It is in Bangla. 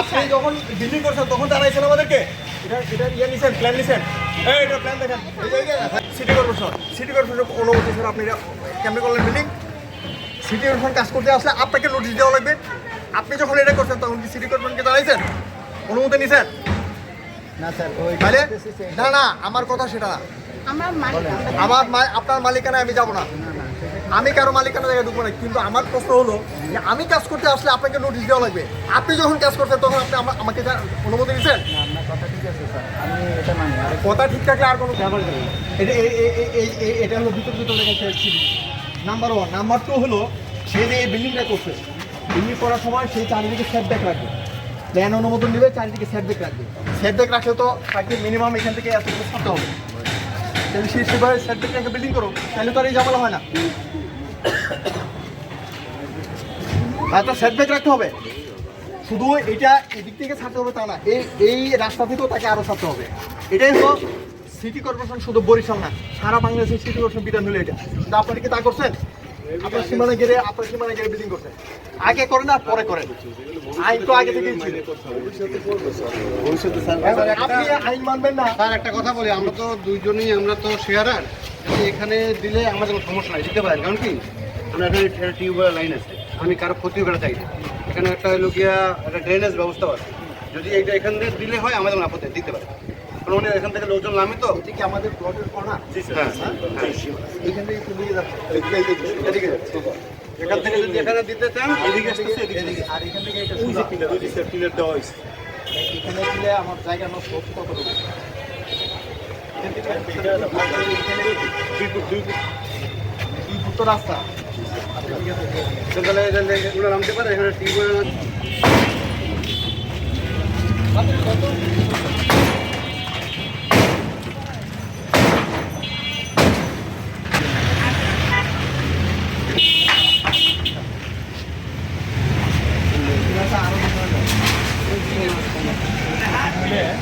আপনি যখন বিল্ডিং করছেন, তখন জানাইছেন আমাদেরকে। এটা এটা ইয়ে নিছেন প্ল্যান নিছেন। এটা প্ল্যান দেখেন। সিটি কর্পোরেশন সিটি কর্পোরেশন অনুমতি স্যার আপনি কেমনে করলেন বিল্ডিং সিটি কর্পোরেশন কাজ করতে আসলে আপনাকে নোটিশ দেওয়া লাগবে। আপনি যখন এটা করছেন, তখন কি সিটি কর্পোরেশনকে জানাইছেন? অনুমতি নিছেন? তাহলে না না আমার কথা সেটা না। আমরা আপনার মালিকানায় আমি যাব না। আমি কারও মালিকানা জায়গায় ঢুকবো না কিন্তু আমার প্রশ্ন হলো যে আমি কাজ করতে আসলে আপনাকে নোটিশ দেওয়া লাগবে। আপনি যখন কাজ করতেন তখন আপনি আমাকে যা অনুমতি দিচ্ছেন কথা ঠিক আছে স্যার। আমি এটা কথা ঠিক থাকলে আর কোনো এটা এটা হলো বিতর্কিত লেগেছে নাম্বার ওয়ান নাম্বার টু হলো সে যে এই বিল্ডিংটা করছে বিল্ডিং করার সময় সেই চারিদিকে সেটব্যাক রাখবে। প্ল্যান অনুমোদন নেবে, চারিদিকে সেটব্যাক রাখবে। সেটব্যাক রাখলে তো তাকে মিনিমাম এখান থেকে এত কিছু ছাড়তে হবে। তাহলে সেভাবে রেখে বিল্ডিং করো তাহলে তো আর এই হয় না। রাখতে হবে। শুধু এটা এদিক থেকে ছাড়তে হবে তা না এই এই রাস্তা থেকেও তাকে আরও ছাড়তে হবে। এটাই হলো সিটি কর্পোরেশন শুধু বরিশাল না, সারা বাংলাদেশের সিটি কর্পোরেশন বিধান হলো এটা। কিন্তু আপনারা কি তা করছেন? আপনার সীমানা গেড়ে আপনার সীমানা গেড়ে বিল্ডিং করছেন আগে করেন আর পরে করেন। আইন তো আগে থেকেই ছিল। আপনি আইন মানবেন না। স্যার, একটা কথা বলি, আমরা তো দুইজনই, আমরা তো শেয়ারার এখানে দিলে আমাদের কোনো সমস্যা নাই, দিতে পারেন। কারণ কি? আমরা এখানে একটা টিউবওয়েল লাইন আছে। আমি কারও ক্ষতি করা চাই না। এখানে একটা হলো গিয়া একটা ড্রেনেজ ব্যবস্থা আছে। যদি এইটা এখান দিয়ে দিলে হয়, আমাদের আপত্তি দিতে পারে কারণ উনি এখান থেকে লোকজন নামে তো? এটা কি আমাদের প্লটের কর্নার হ্যাঁ হ্যাঁ এখান থেকে একটু দিয়ে যাচ্ছে। এদিকে যাচ্ছে। এখান থেকে যদি এখানে দিতে চান এদিকে আসতেছে এদিকে আর এখান থেকে এটা ওই যে পিলার ওই যে স্যার পিলার দেওয়া হয়েছে। এখানে দিলে আমার জায়গা নষ্ট কত থেকে এখানে দুই ফুট তো রাস্তা। এখানে নামতে পারে এখানে টিউবওয়েল で、